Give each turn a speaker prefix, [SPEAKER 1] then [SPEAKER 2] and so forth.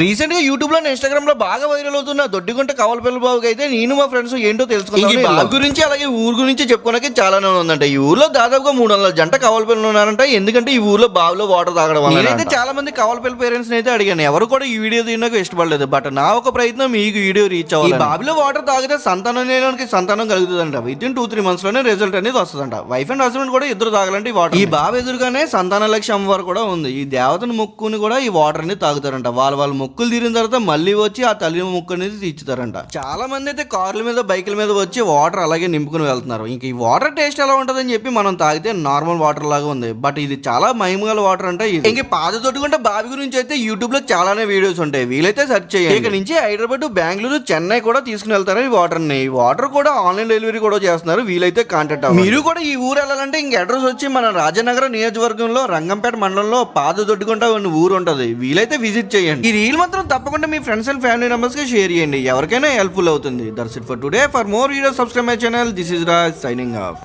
[SPEAKER 1] రీసెంట్గా యూట్యూబ్లో ఇన్స్టాగ్రామ్లో బాగా వైరల్ అవుతున్న దొడ్డిగుంట కవలపల్లి బాబుకి అయితే నేను మా ఫ్రెండ్స్ ఏంటో తెలుసుకున్నాను ఈ బాబు గురించి అలాగే ఊరు గురించి చెప్పుకోవడానికి చాలానే ఉందంట. ఈ ఊర్లో దాదాపుగా మూడు వందల జంట కవలపిల్లలు ఉన్నారంట. ఎందుకంటే ఈ ఊర్లో బావిలో వాటర్ తాగడం వల్ల నేనైతే చాలా మంది కవలపిల్ల పేరెంట్స్ అయితే అడిగాను. ఎవరు కూడా ఈ వీడియో తీయడానికి ఇష్టపడలేదు. బట్ నా ఒక ప్రయత్నం మీకు వీడియో రీచ్ అవ్వాలి బావిలో వాటర్ తాగితే సంతానం లేనికి సంతానం కలుగుతుందంట. విత్ ఇన్ టూ త్రీ మంత్స్లోనే రిజల్ట్ అనేది వస్తుందంట. వైఫ్ అండ్ హస్బెండ్ కూడా ఇద్దరు తాగాలంటే ఈ వాటర్ ఈ బావి ఎదురుగానే సంతాన లక్ష్యం అమ్మవారు కూడా ఉంది. ఈ దేవతను మొక్కుని కూడా ఈ వాటర్ అనేది తాగుతారంట. వాళ్ళ వాళ్ళ మొక్కులు తీరిన తర్వాత మళ్ళీ వచ్చి ఆ తల్లి మొక్కు అనేది తీర్చుతారంట. చాలా మంది అయితే కార్ల మీద బైకుల మీద వచ్చి వాటర్ అలాగే నింపుకుని వెళ్తున్నారు. ఇంక ఈ వాటర్ టేస్ట్ ఎలా ఉంటుందని చెప్పి మనం తాగితే నార్మల్ వాటర్ లాగా ఉంది. బట్ ఇది చాలా మహిమగల వాటర్ అంటే ఇది. ఇంక పాద తొట్టుకుంటే బావి గురించి అయితే యూట్యూబ్లో చాలానే వీడియోస్ ఉంటాయి. వీలైతే సెర్చ్ చేయండి. ఇక నుంచి హైదరాబాద్ బెంగళూరు చెన్నై కూడా తీసుకుని వెళ్తారు ఈ వాటర్ని ఈ వాటర్ కూడా ఆన్లైన్ డెలివరీ కూడా చేస్తున్నారు. వీలైతే కాంటాక్ట్ మీరు కూడా ఈ ఊరు వెళ్ళాలంటే ఇంక అడ్రస్ వచ్చి మన రాజనగరం నియోజకవర్గంలో రంగంపేట మండలంలో పాద దొడ్డుకుంట ఉన్న ఊరు ఉంటది. వీలైతే విజిట్ చేయండి. ఈ రీల్ మాత్రం తప్పకుండా మీ ఫ్రెండ్స్ అండ్ ఫ్యామిలీ మెంబర్స్కి షేర్ చేయండి. ఎవరికైనా హెల్ప్ఫుల్ అవుతుంది. That's it for today for more video subscribe my channel this is Raj signing off